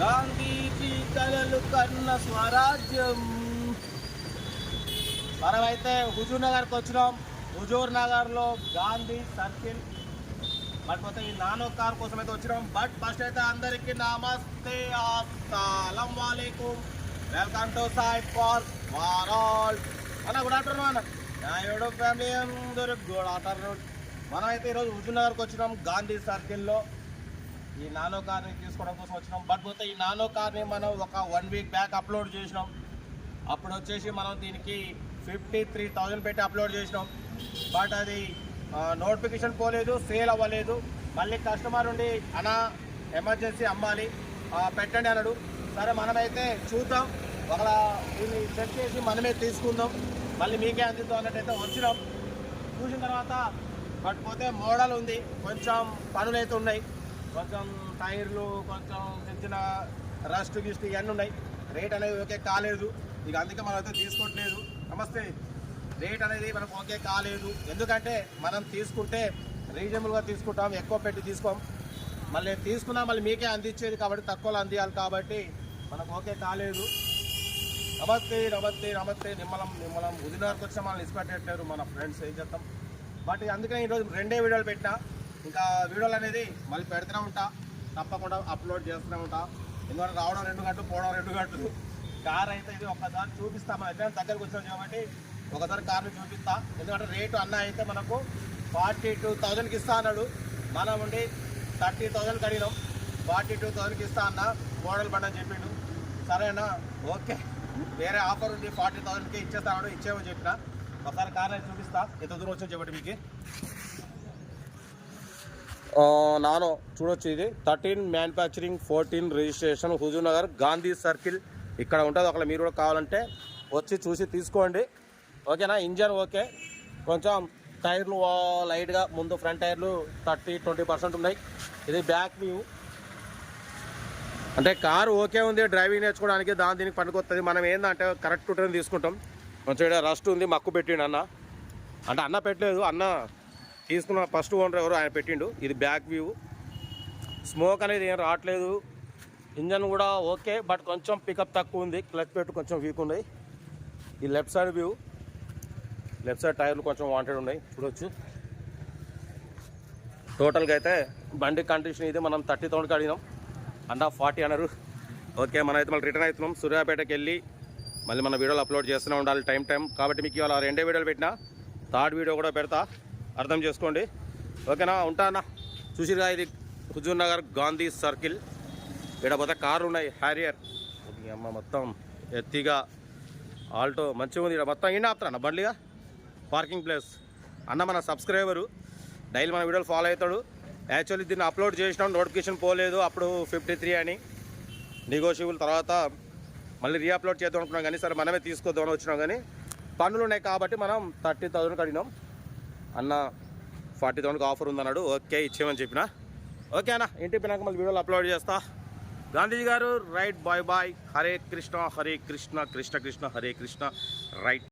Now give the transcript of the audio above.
గాంధీజీ కలలు కన్న స్వరాజ్యం. మనమైతే హుజూర్ నగర్కి వచ్చినాం. హుజూర్ నగర్లో గాంధీ సర్కిల్. మరిపోతే ఈ నానో కార్ కోసం అయితే వచ్చినాం. బట్ ఫస్ట్ అయితే అందరికీ నమస్తే అస్సలం వాలేకుం వెల్కమ్ టు సాయి ఫార్ వారాల్. అన్న గుడ్ ఆఫ్టర్నూన్ అన్న. నా ఏడో ఫ్యామిలీ అందరికి గుడ్ ఆఫ్టర్నూన్ మనమైతే ఈరోజు హుజూర్ నగర్కి వచ్చినాం గాంధీ సర్కిల్లో. ఈ నానో కార్ని తీసుకోవడం కోసం వచ్చినాం. బట్ పోతే ఈ నానో కార్ని మనం ఒక వన్ వీక్ బ్యాక్ అప్లోడ్ చేసినాం. అప్పుడు వచ్చేసి మనం దీనికి ఫిఫ్టీ త్రీ థౌజండ్ పెట్టి అప్లోడ్ చేసినాం. బట్ అది నోటిఫికేషన్ పోలేదు సేల్ అవ్వలేదు. మళ్ళీ కస్టమర్ ఉండి అన్న ఎమర్జెన్సీ అమ్మాలి పెట్టండి అన్నాడు. సరే మనమైతే చూద్దాం. ఒకవేళ దీన్ని చెక్ చేసి మనమే తీసుకుందాం. మళ్ళీ మీకే అందిద్దాం అన్నట్టయితే వచ్చినాం. చూసిన తర్వాత బట్ పోతే మోడల్ ఉంది. కొంచెం పనులు అయితే ఉన్నాయి. కొంచెం టైర్లు కొంచెం చిన్న చిన్న రస్ట్ గిస్ట్ ఇవన్నీ ఉన్నాయి. రేట్ అనేది ఓకే కాలేదు. ఇక అందుకే మనం అయితే తీసుకోవట్లేదు. నమస్తే. రేట్ అనేది మనకు ఓకే కాలేదు. ఎందుకంటే మనం తీసుకుంటే రీజనబుల్గా తీసుకుంటాం ఎక్కువ పెట్టి తీసుకోం. మళ్ళీ తీసుకున్నా మళ్ళీ మీకే అందించేది కాబట్టి తక్కువలో అందియాలి కాబట్టి మనకు ఓకే కాలేదు. నమస్తే నమస్తే నమస్తే. నిమ్మలం నిమ్మలం. ఉదినార్కి వచ్చిన మనల్ని ఇష్టపెట్టట్లేరు మన ఫ్రెండ్స్ ఏం చేస్తాం బట్ అందుకని ఈరోజు రెండే వీడియోలు పెట్టినా. ఇంకా వీడియోలు అనేది మళ్ళీ పెడుతూనే ఉంటా. తప్పకుండా అప్లోడ్ చేస్తూనే ఉంటా. ఎందుకంటే రావడం రెండు గంటలు పోవడం రెండు గంటలు. కార్ అయితే ఇది ఒక్కసారి చూపిస్తా. మనం ఎట్లా దగ్గరకు వచ్చాం కాబట్టి ఒకసారి కార్ని చూపిస్తా. ఎందుకంటే రేటు అన్న అయితే మనకు ఫార్టీ టూ థౌజండ్కి ఇస్తా అన్నాడు. మనం ఉండి థర్టీ థౌజండ్కి అడిగినాం. ఫార్టీ టూ థౌజండ్కి ఇస్తా అన్న. మోడల్ బండి అని చెప్పిండు. సరేనా? ఓకే. వేరే ఆఫర్ ఉంది. ఫార్టీ థౌజండ్కి ఇచ్చేస్తాడు ఇచ్చేమని చెప్పిన. ఒకసారి కార్ అయితే చూపిస్తా. ఎంత దూరం వచ్చాం చెప్పండి మీకు. నాను చూడొచ్చు ఇది. Thirteen manufacturing fourteen registration Huzur Nagar Gandhi circle ఇక్కడ ఉంటుంది. ఒకవేళ మీరు కూడా కావాలంటే వచ్చి చూసి తీసుకోండి. ఓకేనా? Engine okay. కొంచెం టైర్లు లైట్గా ముందు ఫ్రంట్ టైర్లు థర్టీ ట్వంటీ పర్సెంట్ ఉన్నాయి. ఇది బ్యాక్ వ్యూ. అంటే కారు ఓకే ఉంది డ్రైవింగ్ నేర్చుకోవడానికి దాని దీనికి పనికొస్తుంది మనం ఏంటంటే కరెక్ట్ ట్రైన్ తీసుకుంటాం. కొంచెం ఇక్కడ రస్ట్ ఉంది మక్కు పెట్టిండు అన్న. అంటే అన్న పెట్టలేదు అన్న తీసుకున్న ఫస్ట్ ఓనర్ ఎవరు ఆయన పెట్టిండు. ఇది బ్యాక్ వ్యూ. స్మోక్ అనేది ఏం రావట్లేదు. ఇంజన్ కూడా ఓకే బట్ కొంచెం పికప్ తక్కువ ఉంది. క్లచ్ పెట్టు కొంచెం వీక్ ఉంది ఈ left side view. Left side టైర్లు కొంచెం వాంటెడ్ ఉన్నాయి. చూడొచ్చు. టోటల్గా అయితే బండి కండిషన్ ఇది. మనం థర్టీ థౌండ్కి అడిగినాం. అండ్ ఫార్టీ అన్నారు. ఓకే మనం అయితే మళ్ళీ రిటర్న్ అవుతున్నాం. సూర్యాపేటకి వెళ్ళి మళ్ళీ మన వీడియోలు అప్లోడ్ చేస్తూనే ఉండాలి. టైం టైం కాబట్టి మీకు ఇవాళ రెండే వీడియోలు పెట్టినా థర్డ్ వీడియో కూడా పెడతా. అర్థం చేసుకోండి. ఓకేనా? ఉంటా అన్న. చూసిరుగా ఇది హుజూర్ నగర్ గాంధీ సర్కిల్. ఇక్కడ పోతే కారు ఉన్నాయి హ్యారియర్. అమ్మ మొత్తం ఎత్తిగా ఆల్టో మంచిగా ఉంది. ఇక్కడ మొత్తం ఈయన ఆపుతారన్న బండిగా పార్కింగ్ ప్లేస్ అన్న మన సబ్స్క్రైబరు డైలీ మన వీడియోలు ఫాలో అవుతాడు. యాక్చువల్లీ దీన్ని అప్లోడ్ చేసినాం నోటిఫికేషన్ పోలేదు. అప్పుడు ఫిఫ్టీ త్రీ అని. నెగోషియబుల్ తర్వాత మళ్ళీ రీఅప్లోడ్ చేద్దాం అనుకున్నాం కానీ సరే మనమే తీసుకోద్దామని వచ్చినాం కానీ పనులు ఉన్నాయి కాబట్టి మనం థర్టీ థౌజండ్ అడిగినాం అన్న ఫార్టీ థౌసండ్కి ఆఫర్ ఉందన్నాడు. ఓకే ఇచ్చేయమని చెప్పిన. ఓకే అన్న ఇంటికి పోయినాక మళ్ళీ వీడియోలు అప్లోడ్ చేస్తా. గాంధీజీ గారు right bye bye. Hare Krishna Hare Krishna Krishna Krishna Hare Krishna right.